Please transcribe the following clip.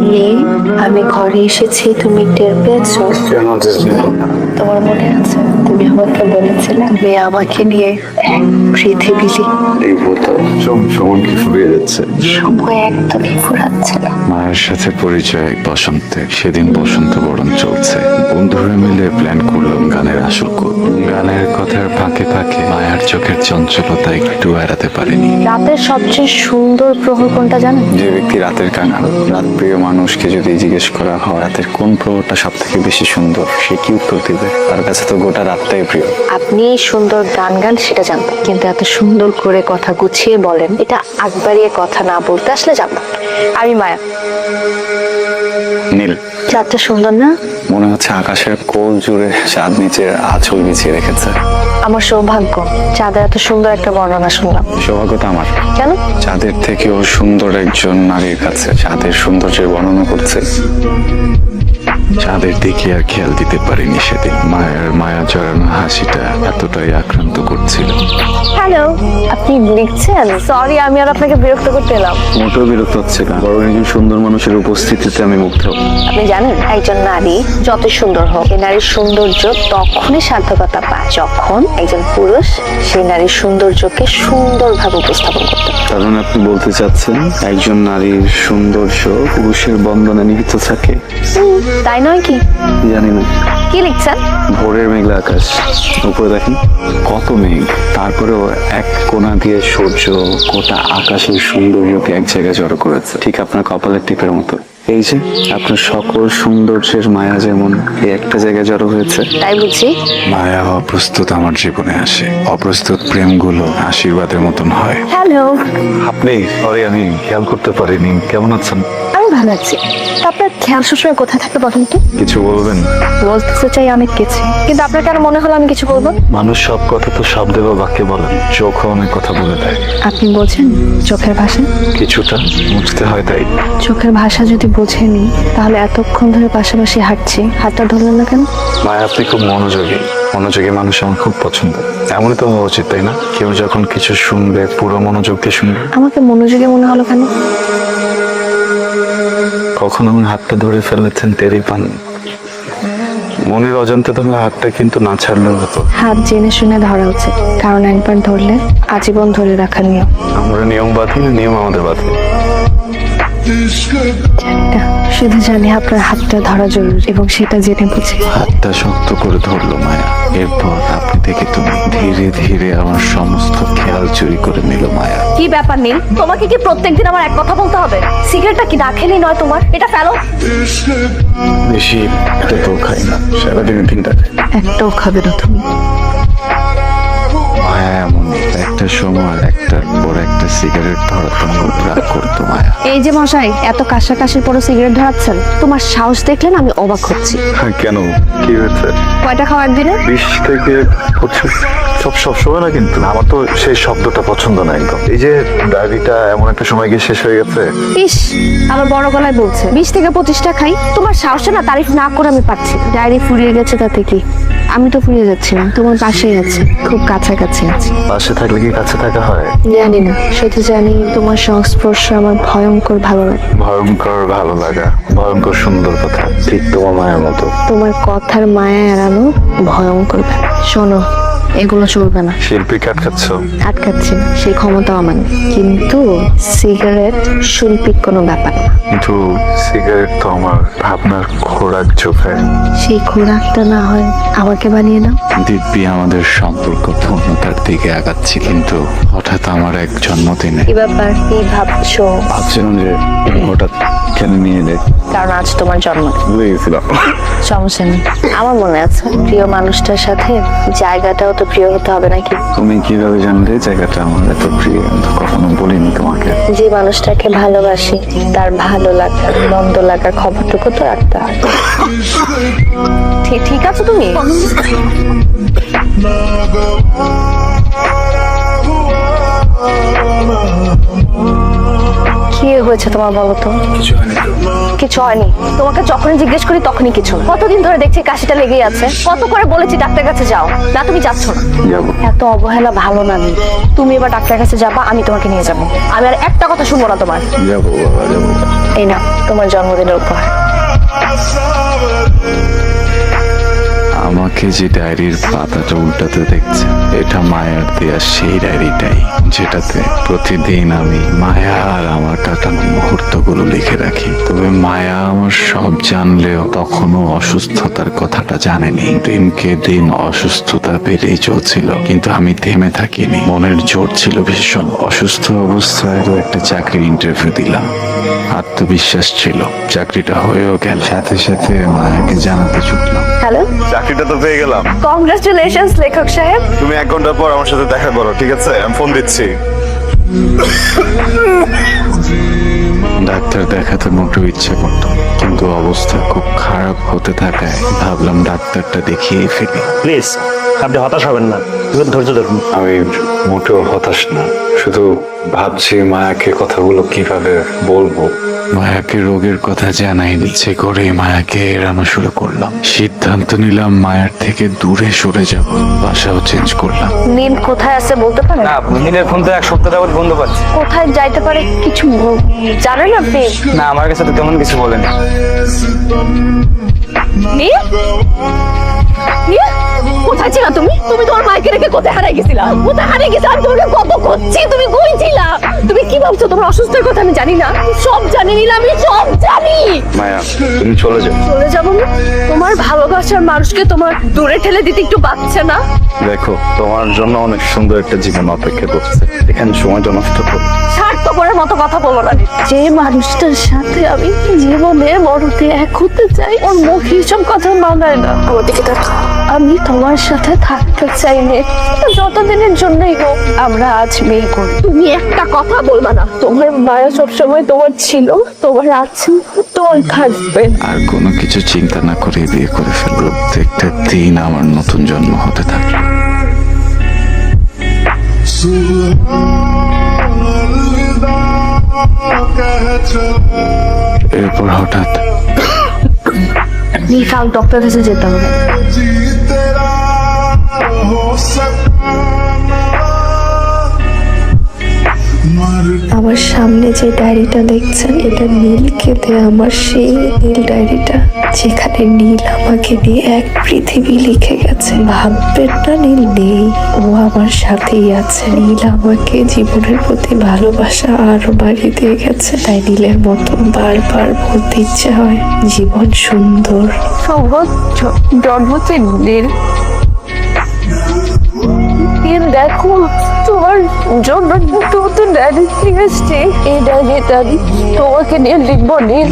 নিয়ে আমি ঘরে এসেছি তুমি টের পেয়েছ? তোমার মনে আছে? তুমি আমাকে বলেছিলে তুমি আমাকে নিয়ে পৃথিবী এই বোতল সব সময় কি ফুরিয়ে যাচ্ছে? সময় একদমই ফুরাচ্ছে না। মায়ের সাথে পরিচয় বসন্তে সেদিন বসন্ত বরণ চলছে। বন্ধুরা মিলে প্ল্যান করলাম গানের আসর করব গানের কথার ফাঁকে ফাঁকে মায়ার চোখের চঞ্চলতা একটু এড়াতে পারেনি। রাতের সবচেয়ে সুন্দর প্রহর কোনটা জানো যে ব্যক্তি রাতের কাঙাল রাত প্রিয় মানুষকে যদি জিজ্ঞেস করা হয় রাতের কোন প্রহরটা সব থেকে বেশি সুন্দর সে কি উত্তর দিবে? তার কাছে তো গোটা রাতটাই প্রিয়। আপনি সুন্দর গান গান সেটা জানতাম কিন্তু এত সুন্দর করে কথা গুছিয়ে বলেন এটা আগবাড়িয়ে কথা না বলতে আসলে জানতাম আমি মায়া। নীল। চারটা সুন্দর না? মনে হচ্ছে আকাশের কোল জুড়ে চাঁদ নিচের আঁচল বিছিয়ে রেখেছে। আমার সৌভাগ্য চাঁদের এত সুন্দর একটা বর্ণনা শুনলাম। সৌভাগ্যতা আমার। কেন? চাঁদের থেকেও সুন্দর একজন নারীর কাছে চাঁদের সৌন্দর্যের বর্ণনা করছে। চাঁদের দিকে আর খেয়াল দিতে পারিনি সেদিন। মায়ের মায়া জড়ানো হাসিটা এতটাই আক্রান্ত করছিল। হ্যালো আপনি লিখছেন? সরি আমি আর আপনাকে বিরক্ত করতে এলাম। মোটেও বিরক্ত হচ্ছে না বরং একজন সুন্দর মানুষের উপস্থিতিতে আমি মুগ্ধ। আপনি জানেন একজন নারী যত সুন্দর হোক সেই নারীর সৌন্দর্য তখনই সার্থকতা পায় যখন একজন পুরুষ সেই নারীর সৌন্দর্যকে সুন্দরভাবে উপস্থাপন করতে। কারণ আপনি বলতে চাচ্ছেন একজন নারীর সৌন্দর্য পুরুষের বন্ধনে নিহিত থাকে? তাই নয় কি? জানি না। কি লিখছেন? ভোরের মেঘলা আকাশ। উপরে দেখেন কত মেঘ। তারপরেও এক কোণা দিয়ে সূর্য গোটা আকাশের সৌন্দর্যকে এক জায়গায় জড়ো করেছে। ঠিক আপনার কপালের টিপের মতো। এই যে আপনার সকল সৌন্দর্যের মায়া যেমন এই একটা জায়গায় জড়ো হয়েছে তাই বুঝি। মায়া অপ্রস্তুত আমার জীবনে আসে। অপ্রস্তুত প্রেমগুলো আশীর্বাদের মতন হয়। হ্যালো। আপনি সরি আমি খেয়াল করতে পারিনি। কেমন আছেন? আমি ভালো আছি তা আপনার খেয়াল সবসময় কোথায় থাকে বলেন তো? কিছু বলবেন? বলতে চাই অনেক কিছু কিন্তু আপনার কেন মনে হলো আমি কিছু বলব? মানুষ সব কথা তো শব্দে বা বাক্যে বলেন। চোখও অনেক কথা বলে দেয়। আপনি বোঝেন চোখের ভাষা? কিছুটা বুঝতে হয় তাই। চোখের ভাষা যদি বোঝেনি তাহলে এতক্ষণ ধরে পাশাপাশি হাঁটছি। হাতটা ধরলেন না কেন? মায়া আপনি খুব মনোযোগী। মনোযোগী মানুষ আমার খুব পছন্দ। এমনই তো হওয়া উচিত তাই না? কেউ যখন কিছু শুনবে পুরো মনোযোগ দিয়ে শুনবে। আমাকে মনোযোগী মনে হলো কেন? কখন আমার হাতটা ধরে ফেলেছেন টেরি পান। মনের অজান্তে ধরলে হাতটা কিন্তু না ছাড়লেও হতো। হাত জেনে শুনে ধরা উচিত কারণ একবার ধরলে আজীবন ধরে রাখার নিয়ম। আমরা নিয়ম বাঁধি না নিয়ম আমাদের বাঁধে। জানি শুধু জানি আপনার হাতটা ধরা জরুরি এবং সেটা জেনে বুঝে। হাতটা শক্ত করে ধরলো মায়া। এরপর আপনি থেকে তুমি ধীরে ধীরে আমার সমস্ত খেয়াল চুরি করে নিল মায়া। কি ব্যাপার নীল? তোমাকে কি প্রত্যেকদিন আমার এক কথা বলতে হবে? সিগারেটটা কি না খেলেই নয় তোমার? এটা ফেলো। বেশি একটা তো খাই না সারাদিনে তিনটা একটাও খাবে না তুমি। মায়া এমন একটা সময় একটা সিগারেট রাগ করতো মায়া। এই যে মশাই এত কাশাকাশির পরও সিগারেট ধরাচ্ছেন। তোমার সাহস দেখলেন আমি অবাক হচ্ছি। হ্যাঁ, কেন? কি হয়েছে? কয়টা খাওয়া একদিনে? বিশ থেকে পঁচিশ। সব সব সময় না কিন্তু। আমার তো সেই শব্দটা পছন্দ না একদম। এই যে ডায়েরিটা এমন একটা সময় গিয়ে শেষ হয়ে গেছে। ইস আমার বড় গলায় বলছে। বিশ থেকে পঁচিশটা খাই? তোমার সাহসে না তারিফ না করে আমি পাচ্ছি। ডায়েরি ফুরিয়ে গেছে তাতে কি? আমি তো ফুরিয়ে যাচ্ছি না তোমার পাশেই আছি খুব কাছাকাছি আছি। পাশে থাকলে কি কাছে থাকা হয়? জানি না। শুধু জানি তোমার সংস্পর্শে আমার ভয়ঙ্কর ভালো লাগে ভয়ঙ্কর ভালো লাগা ভয়ঙ্কর সুন্দর কথা ঠিক তোমার মায়ের মতো তোমার কথার মায়া এড়ানো ভয়ঙ্কর। শোনো এগুলো চলবে না। শিল্পী কাটকাচ্ছ। আটকাচ্ছি সেই ক্ষমতাও আমার নেই। কিন্তু সিগারেট শৈল্পিক কোনো ব্যাপার না। কিন্তু সিগারেট তো আমার ভাবনার খোরাক চোখায় সেই খোরাকটা না হয় আমাকে বানিয়ে নাও দিব্যি আমাদের সম্পর্ক পূর্ণতার দিকে আগাচ্ছি কিন্তু হঠাৎ আমার এক জন্মদিনে কি ব্যাপার? কি ভাবছ? ভাবছিলাম যে হঠাৎ কেন নিয়ে এলে কারণ আজ তোমার জন্মদিন ভুলে গেছিলাম সমস্যা নেই। আমার মনে আছে প্রিয় মানুষটার সাথে জায়গাটাও তো প্রিয় হতে হবে নাকি? তুমি কীভাবে জানলে জায়গাটা আমার এত প্রিয়? আমি তো কখনো বলিনি তোমাকে। যে মানুষটাকে ভালোবাসি তার ভালো লাগার মন্দ লাগার খবরটুকু তো রাখতে হয় ঠিক ঠিক আছে তুমি? হয়েছে তোমার বলো তো? কিছু হয়নি কিছু হয়নি। তোমাকে যখনই জিজ্ঞেস করি তখনই কিছু কতদিন ধরে দেখছি কাশিটা লেগেই আছে। কত করে বলেছি ডাক্তার কাছে যাও। না তুমি যাচ্ছ না। এত অবহেলা ভালো না। তুমি এবার ডাক্তার কাছে যাবা আমি তোমাকে নিয়ে যাব। আমি আর একটা কথা শুনব না তোমার। এই না তোমার জন্মদিনের উপহার। আমাকে যে ডায়েরির পাতাটা উল্টাতে দেখছে এটা মায়ার দেয়া সেই ডায়েরিটাই, যেটাতে প্রতিদিন আমি মায়া আর আমার কাটানো মুহূর্তগুলো লিখে রাখি। তবে মায়া আমার সব জানলেও তখনও অসুস্থতার কথাটা জানেনি। দিনকে দিন অসুস্থতা বেড়েই চলছিল, কিন্তু আমি থেমে থাকিনি। মনের জোর ছিল ভীষণ। অসুস্থ অবস্থায় একটা চাকরির ইন্টারভিউ দিলাম। আত্মবিশ্বাস ছিল চাকরিটা হয়েও গেল। সাথে সাথে মায়াকে জানাতে ছুটলাম। হ্যালো? চাকরিটা তো পেয়ে গেলাম। কংগ্রাচুলেশনস লেখক সাহেব। তুমি এক ঘণ্টা পর আমার সাথে দেখা করো ঠিক আছে? আমি ফোন দিচ্ছি। ডাক্তার দেখাতে মোটেও ইচ্ছে করত কিন্তু অবস্থা খুব খারাপ হতে থাকায় ভাবলাম ডাক্তারটা দেখিয়ে ফেলি। প্লিজ আপনি হতাশ হবেন না। একটু ধৈর্য ধরুন। আমি মোটেও হতাশ না। শুধু ভাবছি মায়াকে কথাগুলো কীভাবে বলব। মায়াকে রোগের কথা জানাই ইচ্ছে করে মায়াকে এড়ানো শুরু করলাম। সিদ্ধান্ত নিলাম মায়ার থেকে দূরে সরে যাব। বাসাও চেঞ্জ করলাম। নীল কোথায় আছে বলতে পারেন? না নীলের ফোন তো এক সপ্তাহ যাবত বন্ধ পাচ্ছি। কোথায় যাইতে পারে কিছু বল- জানেন আপনি? না আমার কাছে তো তেমন কিছু বলেনি কোথায় ছিলা তুমি? তুমি তোমার মাইকে রেখে কোথায় হারিয়ে গেছিলা? কোথায় হারিয়ে গেছিলা? আমি তোমাকে কত খুঁজছি তুমি কই ছিলা? তুমি কি ভাবছ তোমার অসুস্থের কথা আমি জানি না। সব জানি নিলাম আমি সব জানি। মায়া তুমি চলে যাও। চলে যাব না তোমার ভালোবাসার মানুষকে তোমার দূরে ঠেলে দিতে একটু বাচ্চা না? দেখো তোমার জন্য অনেক সুন্দর একটা জীবন অপেক্ষা করছে। এখানে সময়টা নষ্ট করো। স্বার্থপরের মতো কথা বলো না। যে মানুষটার সাথে আমি জীবনে মরতে এক হতে চাই ওর মুখে সব কথা মানায় না। আমার দিকে দেখো আমি তোমার সাথে থাকতে চাই নে যতদিনের জন্যই হোক আমরা আজ বিয়ে করি। তুমি একটা কথা বলবা না। তোমার মায়া সবসময় তোমার ছিল তোমার আছে তোমার থাকবে। আর কোনো কিছু চিন্তা না করে বিয়ে করে ফেলব। প্রত্যেকটা দিন আমার নতুন জন্ম হতে থাকে। এরপর হঠাৎ নিফাল ডক্টর কাছে যেতে হবে। আমার সামনে যে ডায়েরিটা দেখছেন, এটা নীলকে দেয়া আমার সেই নীল ডায়েরিটা, যেখানে নীল আমাকে নিয়ে এক পৃথিবী লিখে গেছে। ভাববেন না, নীল নেই। ও আমার সাথেই আছে। নীল আমাকে জীবনের প্রতি ভালোবাসা আরও বাড়িয়ে দিয়ে গেছে। তাই নীলের মতো বারবার বলতে ইচ্ছে হয়, জীবন সুন্দর। সর্বোচ্চ জন্মদিন নীল। নীল দেখো তোমার জন্য নতুন ডায়েরি নিয়ে এসছি। এই ডায়েরিটা তোমাকে নিয়ে লিখব নীল।